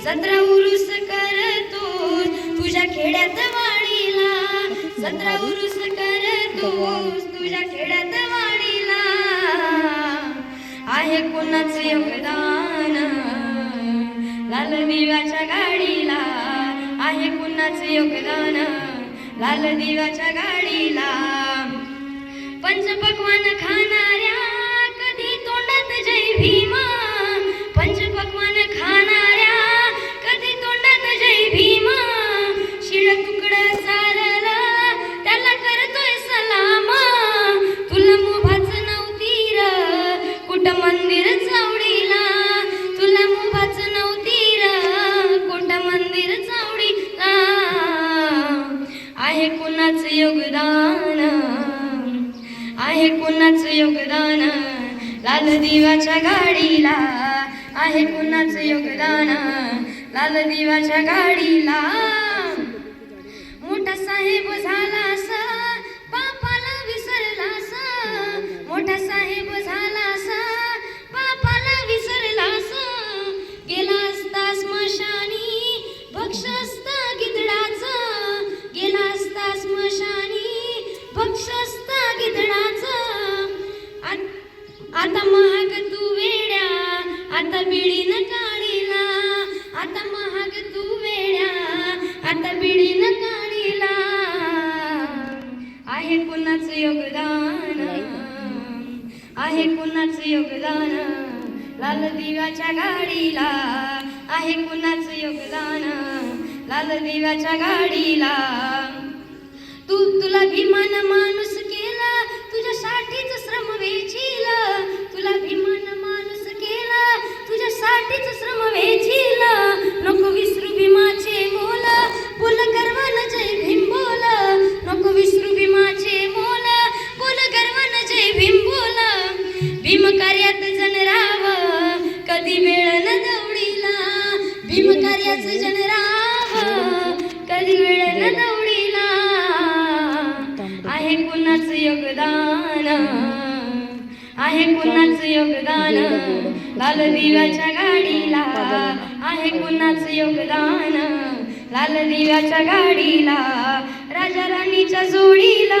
सतरा उरुस करतो तुझ्या खेड्यात वाडीला सतरा उरुस करतो तुझ्या खेड्यात वाणीला आहे कोणाचं योगदान? लाल दिव्याच्या गाडीला. आहे कुणाचं योगदान? लाल दिव्याच्या गाडीला. पंचपक्वान खा कुणाच योगदान? आहे कुणाचं योगदान? लाल दिवाच्या गाडीला. आहे कुणाचं योगदान? लाल दिवाच्या गाडीला. भक्ष असता आत- आता महाग तू वेड्या आता बिडीन काढीला. आता महाग तू वेड्या आता बिडीन काढीला. आहे कुणाचं योगदान? आहे कुणाचं योगदान? लाल दिव्याच्या गाडीला. आहे कुणाचं योगदान? लाल दिव्याच्या गाडीला. तू तुला भीमान माणूस भीम कार्याचं जन राव कधी वेळ न दवडीला आहे कुणाचं योगदान आहे कुणाचं योगदान लाल दिव्याच्या गाडीला आहे कुणाचं योगदान लाल दिव्याच्या गाडीला राजा राणीच्या जोडीला